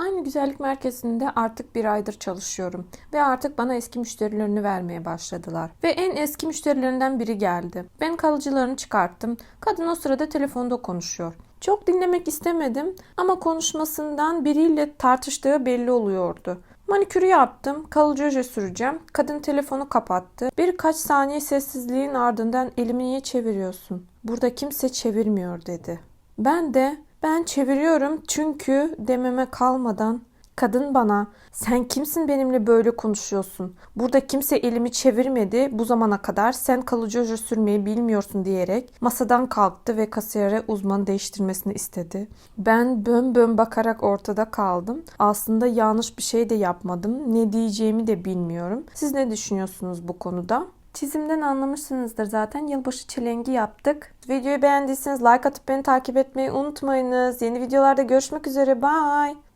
Aynı güzellik merkezinde artık bir aydır çalışıyorum ve artık bana eski müşterilerini vermeye başladılar. Ve en eski müşterilerinden biri geldi. Ben kalıcılarını çıkarttım. Kadın o sırada telefonda konuşuyor. Çok dinlemek istemedim ama konuşmasından biriyle tartıştığı belli oluyordu. Manikürü yaptım, kalıcı oje süreceğim. Kadın telefonu kapattı. Birkaç saniye sessizliğin ardından elimi niye çeviriyorsun? Burada kimse çevirmiyor dedi. Ben de ben çeviriyorum çünkü dememe kalmadan kadın bana sen kimsin benimle böyle konuşuyorsun? Burada kimse elimi çevirmedi bu zamana kadar sen kalıcı oje sürmeyi bilmiyorsun diyerek masadan kalktı ve kasiyere uzman değiştirmesini istedi. Ben bön bön bakarak ortada kaldım. Aslında yanlış bir şey de yapmadım. Ne diyeceğimi de bilmiyorum. Siz ne düşünüyorsunuz bu konuda? Çizimden anlamışsınızdır zaten. Yılbaşı çelengi yaptık. Videoyu beğendiyseniz like atıp beni takip etmeyi unutmayınız. Yeni videolarda görüşmek üzere. Bye.